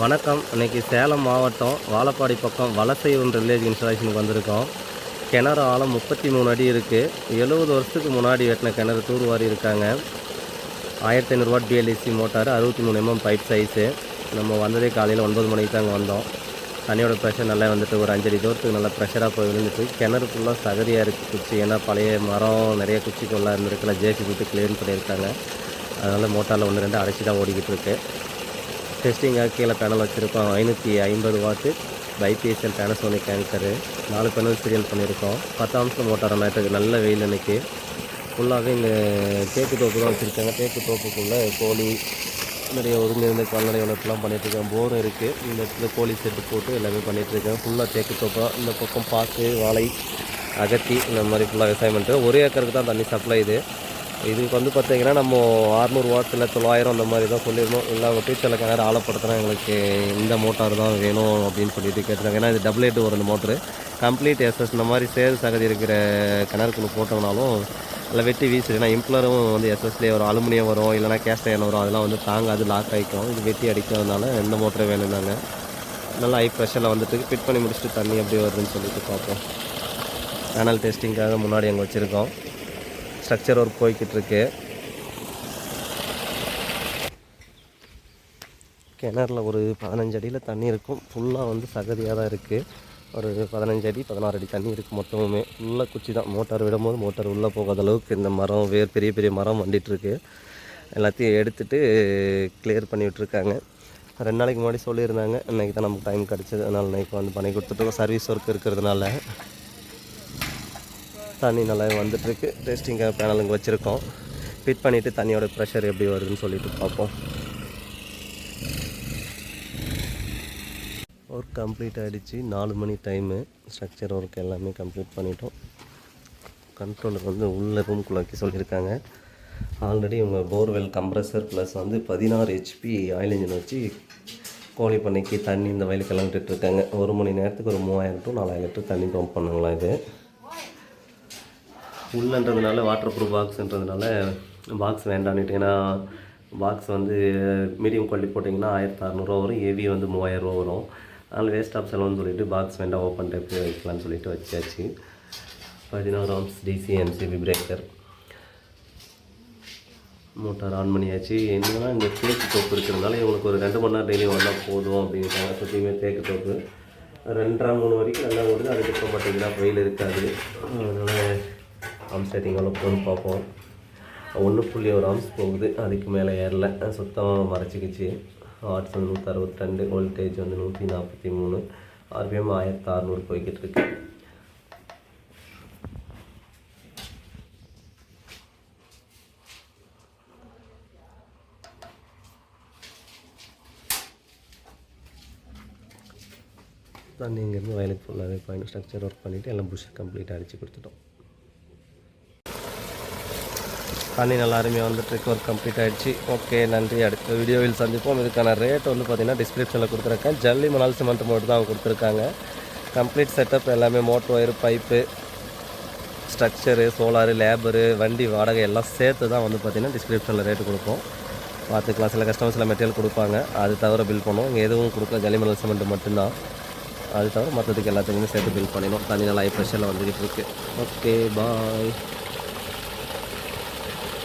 வணக்கம். இன்றைக்கி சேலம் மாவட்டம் வாழப்பாடி பக்கம் வலசைவன் வில்லேஜ் இன்ஸ்டாலேஷனுக்கு வந்திருக்கோம். கிணறு ஆழம் முப்பத்தி மூணு அடி இருக்குது எழுபது வருஷத்துக்கு முன்னாடி வெட்டின கிணறு தூர்வாரி இருக்காங்க. ஆயிரத்தி ஐநூறுரூவா டிஎல்இசி மோட்டார் அறுபத்தி மூணு எம்எம் பைப் சைஸு நம்ம வந்ததே காலையில் ஒன்பது மணிக்கு தாங்க வந்தோம். தண்ணியோட ப்ரெஷர் நல்லா வந்துட்டு ஒரு அஞ்சடி தூரத்துக்கு நல்லா ப்ரெஷராக போய் விழுந்துட்டு கிணறு ஃபுல்லாக சகதியாக இருக்குது குச்சி. ஏன்னா பழைய மரம் நிறைய குச்சிக்கொல்லாம் இருந்திருக்குல்ல ஜேசி விட்டு க்ளீன் பண்ணியிருக்காங்க. அதனால் மோட்டாரில் ஒன்று ரெண்டு அடைச்சி தான் ஓடிக்கிட்டு இருக்குது டெஸ்டிங்காக கீழே பேனல் வச்சுருக்கோம். ஐநூற்றி ஐம்பது வாட்டு பைபிஎஸ்எல் பேனசோனிக் கேங்கரு நாலு பேனல் சீரியல் பண்ணியிருக்கோம் பத்தாம் நிமிஷம் மோட்டார் நேற்றுக்கு நல்ல வெயில் இன்னைக்கு ஃபுல்லாகவே இங்கே தேக்கு தோப்பு தான் வச்சுருக்காங்க. தேக்கு தோப்புக்குள்ளே கோழி நிறைய ஒருங்கிருந்த கால்நடை வளர்ப்புலாம் பண்ணிகிட்ருக்கேன் போர் இருக்குது இந்த இடத்துல கோழி செட்டு போட்டு எல்லாமே பண்ணிகிட்ருக்கேன் ஃபுல்லாக தேக்கு தோப்பாக இந்த பக்கம் பாக்கு வாழை அகத்தி இந்த மாதிரி ஃபுல்லாக விவசாயம் பண்ணிட்டு ஒரு ஏக்கருக்கு தான் தண்ணி சப்ளை இது. இதுக்கு வந்து பார்த்தீங்கன்னா நம்ம அறுநூறு வாட்டில் தொள்ளாயிரம் அந்த மாதிரி தான் சொல்லியிருந்தோம். இல்லை அவங்க ஃபியூச்சரில் கிணறு ஆழப்படுத்தினா எங்களுக்கு இந்த மோட்டார் தான் வேணும் அப்படின்னு சொல்லிட்டு கேட்டிருக்காங்க. ஏன்னா இது டபுள் எட்டு ஒரு மோட்ரு கம்ப்ளீட் எஸ்எஸ் இந்த மாதிரி சேர் சகதி இருக்கிற கிணறுக்குள்ள போட்டோம்னாலும் அதில் வெட்டி வீசிடு ஏன்னா இம்ப்ளரும் வந்து எஸ்எஸ்லேயே வரும். அலுமினியம் வரும். இல்லைனா கேஸ்ட் அயன் வரும். அதெல்லாம் வந்து தாங்காது லாக் ஆகிக்கும் இது வெட்டி அடிக்கிறதுனால எந்த மோட்டரே வேணும்னாங்க. நல்லா ஹை ப்ரெஷரில் வந்துட்டு ஃபிட் பண்ணி முடிச்சுட்டு தண்ணி எப்படி வருதுன்னு சொல்லிட்டு பார்ப்போம். பேனல் டெஸ்டிங்காக முன்னாடி அங்கே வச்சுருக்கோம். ஸ்ட்ரக்சர் ஒர்க் போய்கிட்டுருக்கு கிணறில் கிணறுல ஒரு பதினஞ்சு அடியில் தண்ணி இருக்கும். ஃபுல்லாக வந்து சகதியாக தான் இருக்குது ஒரு பதினஞ்சு அடி பதினாறு அடி தண்ணி இருக்குது மொத்தமுமே. ஃபுல்லாக குச்சி தான். மோட்டார் விடும்போது மோட்டார் உள்ளே போகாத அளவுக்கு இந்த மரம் வேர் பெரிய பெரிய மரம் வந்துட்டுருக்கு எல்லாத்தையும் எடுத்துட்டு கிளியர் பண்ணி விட்ருக்காங்க ரெண்டு நாளைக்கு முன்னாடி சொல்லியிருந்தாங்க. இன்றைக்கி தான் நமக்கு டைம் கிடச்சிது. அதனால் இன்றைக்கி வந்து பண்ணி கொடுத்துட்டோம். சர்வீஸ் ஒர்க் இருக்கிறதுனால. தண்ணி நல்லா வந்துட்டுருக்கு. டெஸ்டிங்காக பேனல் இங்கே வச்சுருக்கோம். ஃபிட் பண்ணிவிட்டு தண்ணியோட ப்ரெஷர் எப்படி வருதுன்னு சொல்லிட்டு பார்ப்போம். ஒர்க் கம்ப்ளீட் ஆகிடுச்சு நாலு மணி டைமு ஸ்ட்ரக்சர் ஒர்க் எல்லாமே கம்ப்ளீட் பண்ணிட்டோம். கண்ட்ரோலர் வந்து உள்ள ரூம்குள்ளே வைக்க சொல்லியிருக்காங்க. ஆல்ரெடி இவங்க போர்வெல் கம்ப்ரஸர் ப்ளஸ் வந்து பதினாறு ஹெச்பி ஆயில் இன்ஜின் வச்சு கோழி பண்ணைக்கு தண்ணி இந்த வயலுக்கெல்லாம் விட்டுட்டு ஒரு மணி நேரத்துக்கு ஒரு மூவாயிரம் டு நாலாயிரம் லிட்டர் தண்ணி பம்ப் பண்ணுங்களா இது. உள்ளன்றதுனால வாட்டர் ப்ரூஃப் பாக்ஸுன்றதுனால பாக்ஸ் வேண்டான்னுட்டு ஏன்னா பாக்ஸ் வந்து மீடியம் குவாலிட்டி போட்டிங்கன்னா ஆயிரத்தி அறநூறுவா வரும். ஹெவி வந்து மூவாயிரரூவா வரும். அதனால் வேஸ்ட் ஆஃப் செலவுன்னு சொல்லிட்டு பாக்ஸ் வேண்டாம் ஓப்பன் டைப் வைக்கலாம்னு சொல்லிட்டு வச்சாச்சு. பதினாறு amps DC MCB breaker motor on பண்ணியாச்சு. என்னென்னா இந்த தேக்கு தோப்பு இருக்கிறதுனால இவங்களுக்கு ஒரு ரெண்டு மணி நேரம் டெய்லி வந்தால் போதும் அப்படின்ட்டாங்க சுற்றியுமே தேக்கு தோப்பு. ரெண்டரை மூணு வரைக்கும் நல்லா ஓடுது. அதுக்கப்புறம் பார்த்தீங்கன்னா வெயில் இருக்காது. அதனால் ஆம்ஸ் ரேட்டிங் எவ்வளோ பார்ப்போம். ஒன்று புள்ளி ஒரு ஆம்ஸ் போகுது. அதுக்கு மேலே ஏறல. சுத்தமாக மறைச்சிக்கிச்சு. வாட்ஸ் வந்து நூற்றி அறுபத்தி ரெண்டு வோல்டேஜ் வந்து நூற்றி நாற்பத்தி மூணு ஆர்பிஎம் ஆயிரத்தி அறநூறு போய்கிட்டு இருக்கு. தண்ணி இங்கேருந்து வயலுக்கு ஃபுல்லாகவே பாயிண்ட் ஸ்ட்ரக்சர் ஒர்க் பண்ணிவிட்டு எல்லாம் புஷ் கம்ப்ளீட்டாக அடித்து கொடுத்துட்டோம். தண்ணி நல்லா அருமையாக வந்துட்டு ஒர்க் கம்ப்ளீட் ஆகிடுச்சு ஓகே நன்றி. அடுத்த வீடியோவில் சந்திப்போம். இதுக்கான ரேட் வந்து பார்த்திங்கன்னா டிஸ்கிரிப்ஷனில் கொடுத்துருக்கேன். ஜல்லி மணல் சிமெண்ட் மட்டும் தான் கொடுத்துருக்காங்க. கம்ப்ளீட் செட்டப் எல்லாமே motor wire pipe structure solar labour வண்டி வாடகை எல்லாம் சேர்த்து தான் வந்து பார்த்திங்கன்னா டிஸ்கிரிப்ஷனில் ரேட்டு கொடுப்போம். பார்த்துக்கலாம். சில கஸ்டமர்ஸில் மெட்டீரியல் கொடுப்பாங்க. அது தவிர பில் பண்ணுவோம். இங்கே எதுவும் கொடுக்கல. ஜல்லி மணல் சிமெண்ட் மட்டும்தான். அது தவிர மற்றதுக்கு எல்லாத்துக்குமே சேர்த்து பில் பண்ணிடும் தண்ணி நல்லா ஹை ப்ரெஷரில் வந்துக்கிட்டு இருக்குது ஓகே பாய்